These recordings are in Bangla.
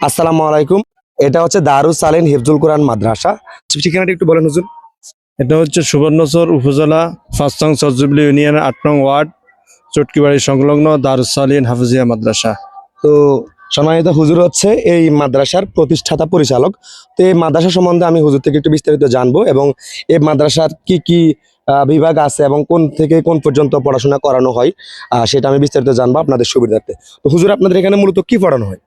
আসসালামু আলাইকুম। এটা হচ্ছে দারুস সালেন হিফজুল কোরআন মাদ্রাসা। ঠিকানাটা একটু বলেন হুজুর। এটা হচ্ছে সুবর্ণচর উপজেলা ফার্স্টং সজুবলি ইউনিয়ন আট নং ওয়ার্ড চটকিবাড়ি সংলগ্ন দারুসালিন হাফিজিয়া মাদ্রাসা। তো সম্মানিত হুজুর হচ্ছে এই মাদ্রাসার প্রতিষ্ঠাতা পরিচালক। তো এই মাদ্রাসা সম্বন্ধে আমি হুজুর থেকে একটু বিস্তারিত জানব এবং এই মাদ্রাসার কি কি বিভাগ আছে এবং কোন থেকে কোন পর্যন্ত পড়াশোনা করানো হয় সেটা আমি বিস্তারিত জানব আপনাদের সুবিধার্থে। তো হুজুর আপনাদের এখানে মূলত কি পড়ানো হয়?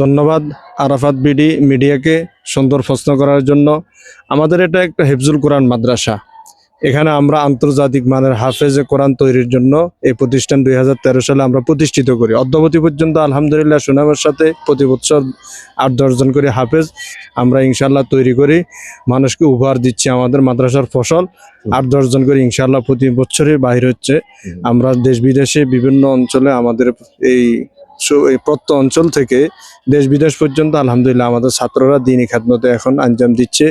ধন্যবাদ আরাফাত বিডি মিডিয়াকে সুন্দর প্রশ্ন করার জন্য। আমাদের এটা একটা হেফজুল কোরআন মাদ্রাসা। এখানে আমরা আন্তর্জাতিক মানের হাফেজে কোরআন তৈরির জন্য এই প্রতিষ্ঠান দুই হাজার তেরো সালে আমরা প্রতিষ্ঠিত করি। অদ্যাবধি পর্যন্ত আলহামদুলিল্লাহ সুনামের সাথে প্রতি বছর আট দশজন করে হাফেজ আমরা ইনশাল্লাহ তৈরি করি। মানুষকে উপহার দিচ্ছি আমাদের মাদ্রাসার ফসল। আট দশজন করে ইনশাল্লাহ প্রতি বছরে বাহির হচ্ছে। আমরা দেশ বিদেশে বিভিন্ন অঞ্চলে আমাদের এই এই প্রত্য অঞ্চল থেকে দেশ বিদেশ পর্যন্ত আলহামদুলিল্লাহ আমাদের ছাত্ররা দিনই খাদমতে এখন আঞ্জাম দিচ্ছে।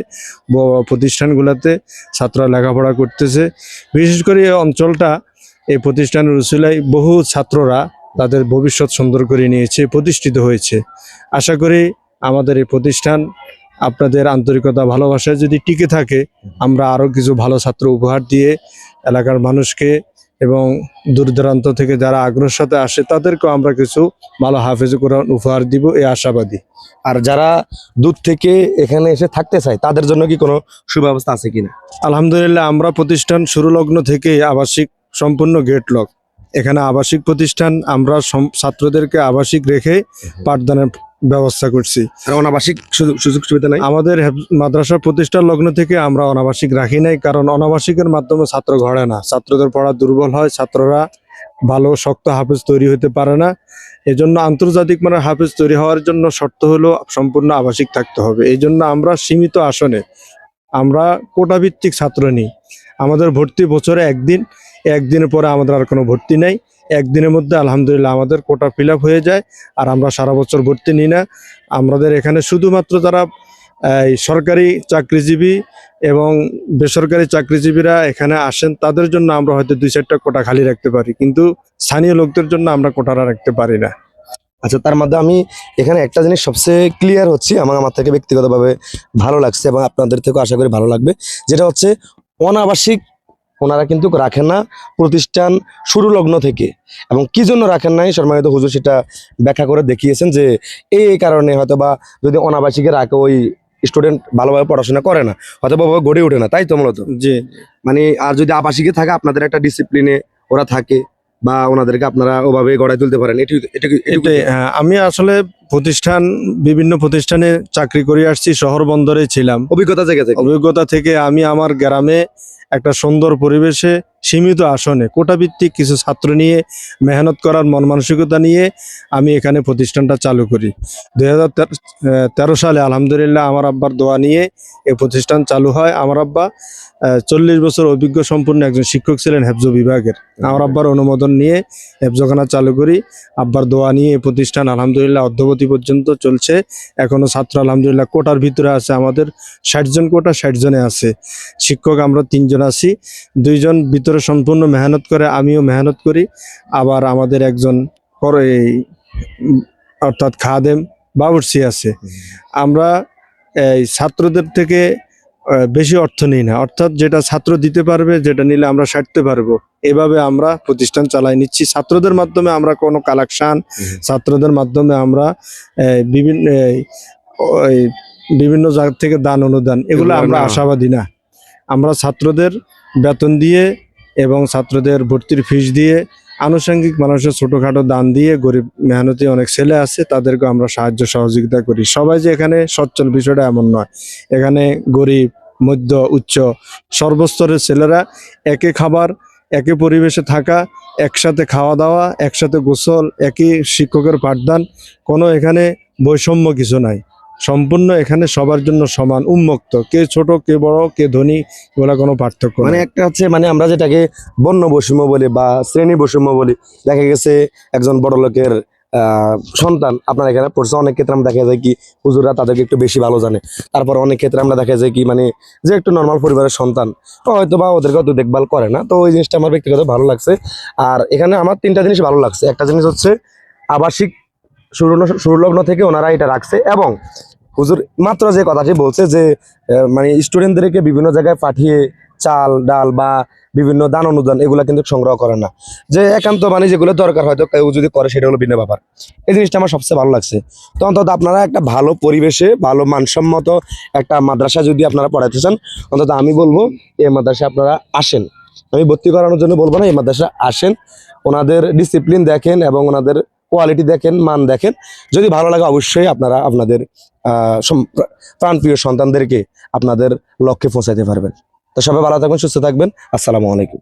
প্রতিষ্ঠানগুলোতে ছাত্ররা লেখাপড়া করতেছে। বিশেষ করে এই অঞ্চলটা, এই প্রতিষ্ঠানের উসিলায় বহু ছাত্ররা তাদের ভবিষ্যৎ সুন্দর করে নিয়েছে, প্রতিষ্ঠিত হয়েছে। আশা করি আমাদের এই প্রতিষ্ঠান আপনাদের আন্তরিকতা, ভালোবাসায় যদি টিকে থাকে, আমরা আরও কিছু ভালো ছাত্র উপহার দিয়ে এলাকার মানুষকে এবং দূর দূরান্ত থেকে যারা আগ্রহের সাথে আসে তাদেরকেও আমরা কিছু ভালো হাফেজ কোরআন উপহার দিব এই আশাবাদী। আর যারা দূর থেকে এখানে এসে থাকতে চায় তাদের জন্য কি কোনো সুব্যবস্থা আছে কিনা? আলহামদুলিল্লাহ আমরা প্রতিষ্ঠান শুরু লগ্ন থেকে আবাসিক সম্পূর্ণ গেট লক এখানে আবাসিক প্রতিষ্ঠান আমরা ছাত্রদেরকে আবাসিক রেখে পাঠদানের ব্যবস্থা করছি। অনাবাসিক সুযোগ সুবিধা নাই? আমাদের মাদ্রাসা প্রতিষ্ঠান লগ্ন থেকে আমরা অনাবাসিক রাখি নাই কারণ অনাবাসিকের মাধ্যমে ছাত্র ঘরে না। ছাত্রদের পড়া দুর্বল হয় ছাত্ররা ভালো শক্ত হাফেজ তৈরি হতে পারে না। এজন্য আন্তর্জাতিক মানের হাফেজ তৈরি হওয়ার জন্য শর্ত হলো সম্পূর্ণ আবাসিক থাকতে হবে। এই জন্য আমরা সীমিত আসনে আমরা কোটা ভিত্তিক ছাত্র নিই। আমাদের ভর্তি বছরে একদিন একদিনের পরে আমাদের আর কোনো ভর্তি নেই। একদিনের মধ্যে আলহামদুলিল্লাহ আমাদের কোটা ফিল হয়ে যায় আর আমরা সারা বছর ভর্তি নিই না। আমাদের এখানে শুধুমাত্র যারা, এই সরকারি চাকরিজীবী এবং বেসরকারি চাকরিজীবীরা এখানে আসেন, তাদের জন্য আমরা হয়তো দুই চারটা কোটা খালি রাখতে পারি। কিন্তু স্থানীয় লোকদের জন্য আমরা কোটারা রাখতে পারি না। আচ্ছা তার মধ্যে আমি এখানে একটা জিনিস সবচেয়ে ক্লিয়ার হচ্ছি, আমার আমার থেকে ব্যক্তিগতভাবে ভালো লাগছে এবং আপনাদের থেকেও আশা করি ভালো লাগবে, যেটা হচ্ছে অনাবাসিক ওনারা কিন্তু রাখেন না প্রতিষ্ঠান শুরু লগ্ন থেকে। এবং কি জন্য রাখেন নাই সম্মানিত হুজুর সেটা ব্যাখ্যা করে দেখিয়েছেন যে এই কারণে হয়তো বা যদি অনাবাসিকে রাখে ওই স্টুডেন্ট ভালোভাবে পড়াশোনা করে না হয়তো বা গড়ে ওঠে না তাই তো মূলত? জি। মানে আর যদি আবাসিকে থাকে আপনাদের একটা ডিসিপ্লিনে ওরা থাকে বা ওনাদেরকে আপনারা ওভাবে গড়ায় তুলতে পারেন এটি হ্যাঁ, আমি আসলে প্রতিষ্ঠান বিভিন্ন প্রতিষ্ঠানে চাকরি করে আসছি শহর বন্দরে ছিলাম। অভিজ্ঞতা থেকে। অভিজ্ঞতা থেকে আমি আমার গ্রামে একটা সুন্দর পরিবেশে সীমিত আসনে, কোটাভিত্তিক কিছু ছাত্র নিয়ে, মেহনত করার মন মানসিকতা নিয়ে আমি এখানে প্রতিষ্ঠানটা চালু করি। দুই হাজার তেরো সালে আলহামদুলিল্লাহ আমার আব্বার দোয়া নিয়ে এই প্রতিষ্ঠান চালু হয়। আমার আব্বা চল্লিশ বছর অভিজ্ঞ সম্পূর্ণ একজন শিক্ষক ছিলেন হেফজ বিভাগের। আমার আব্বার অনুমোদন নিয়ে হেফজখানা চালু করি। আব্বার দোয়া নিয়ে এই প্রতিষ্ঠান আলহামদুলিল্লাহ অদ্যবধি পর্যন্ত চলছে। এখনও ছাত্র আলহামদুলিল্লাহ কোটার ভিতরে আছে আমাদের। ষাট জন কোটা, ষাট জনে আছে। শিক্ষক আমরা তিনজন আছি। দুইজন ভিতরে সম্পূর্ণ মেহনত করে আমিও মেহনত করি। আবার আমাদের একজন পরে এই, অর্থাৎ খাদেম বাবুর্চি আছে। আমরা এই ছাত্রদের থেকে বেশি অর্থ নিই না। অর্থাৎ যেটা ছাত্র দিতে পারবে যেটা নিলে আমরা সারতে পারব। এভাবে আমরা প্রতিষ্ঠান চালাই নিচ্ছি। ছাত্রদের মাধ্যমে আমরা কোনো কালেকশন ছাত্রদের মাধ্যমে আমরা বিভিন্ন বিভিন্ন জায়গা থেকে দান অনুদান এগুলো আমরা আশাবাদী না। আমরা ছাত্রদের বেতন দিয়ে এবং ছাত্রদের ভর্তির ফিস দিয়ে আনুষঙ্গিক মানুষের ছোটোখাটো দান দিয়ে গরিব মেহনতি অনেক ছেলে আছে তাদেরকে আমরা সাহায্য সহযোগিতা করি। সবাই যে এখানে সচ্ছল বিষয়টা এমন নয়। এখানে গরিব, মধ্য, উচ্চ, সর্বস্তরের ছেলেরা একে খাবার, একে পরিবেশে থাকা, একসাথে খাওয়া দাওয়া, একসাথে গোসল, একই শিক্ষকের পাঠদান, কোনো এখানে বৈষম্য কিছু নাই। সম্পূর্ণ এখানে সবার জন্য সমান উন্মুক্ত। কে ছোট কে বড় কে ধনী বলে কোনো পার্থক্য মানে একটা হচ্ছে মানে আমরা যেটাকে বন্য বৈষম্য বলি বা শ্রেণি বৈষম্য বলি দেখা গেছে একজন বড় লোকের সন্তান আপনার এখানে পড়ছে অনেক ক্ষেত্রে আমরা দেখা যায় কি হুজুরা তাদেরকে একটু বেশি ভালো জানে। তারপর অনেক ক্ষেত্রে আমরা দেখা যায় কি মানে যে একটু নর্মাল পরিবারের সন্তান তো হয়তো বা ওদেরকে অত দেখভাল করে না তো ওই জিনিসটা আমার ব্যক্তিগত ভালো লাগছে। আর এখানে আমার তিনটা জিনিস ভালো লাগছে। একটা জিনিস হচ্ছে আবাসিক শুরু শুরু লগ্ন থেকে ওনারা এটা রাখছে এবং হুজুর মাত্র যে কথাটি বলছে যে মানে স্টুডেন্টদেরকে বিভিন্ন জায়গায় পাঠিয়ে চাল, ডাল বা বিভিন্ন দান অনুদান এগুলা কিন্তু সংগ্রহ করে না। যে একান্ত মানে যেগুলো দরকার হয়তো কেউ যদি করে সেটা হলো ভিন্ন ব্যাপার। এই জিনিসটা আমার সবচেয়ে ভালো লাগছে। তো অন্তত আপনারা একটা ভালো পরিবেশে, ভালো মানসম্মত একটা মাদ্রাসা যদি আপনারা পড়াতে চান, অন্তত আমি বলব এই মাদ্রাসা আপনারা আসেন। আমি ভর্তি করানোর জন্য বলব না, এই মাদ্রাসা আসেন। ওনাদের ডিসিপ্লিন দেখেন এবং ওনাদের কোয়ালিটি দেখেন, মান দেখেন। যদি ভালো লাগে অবশ্যই আপনারা আপনাদের প্রাণপ্রিয় সন্তানদেরকে আপনাদের লক্ষ্যে পৌঁছাতে পারবেন। তো সবাই ভালো থাকবেন, সুস্থ থাকবেন। আসসালামু আলাইকুম।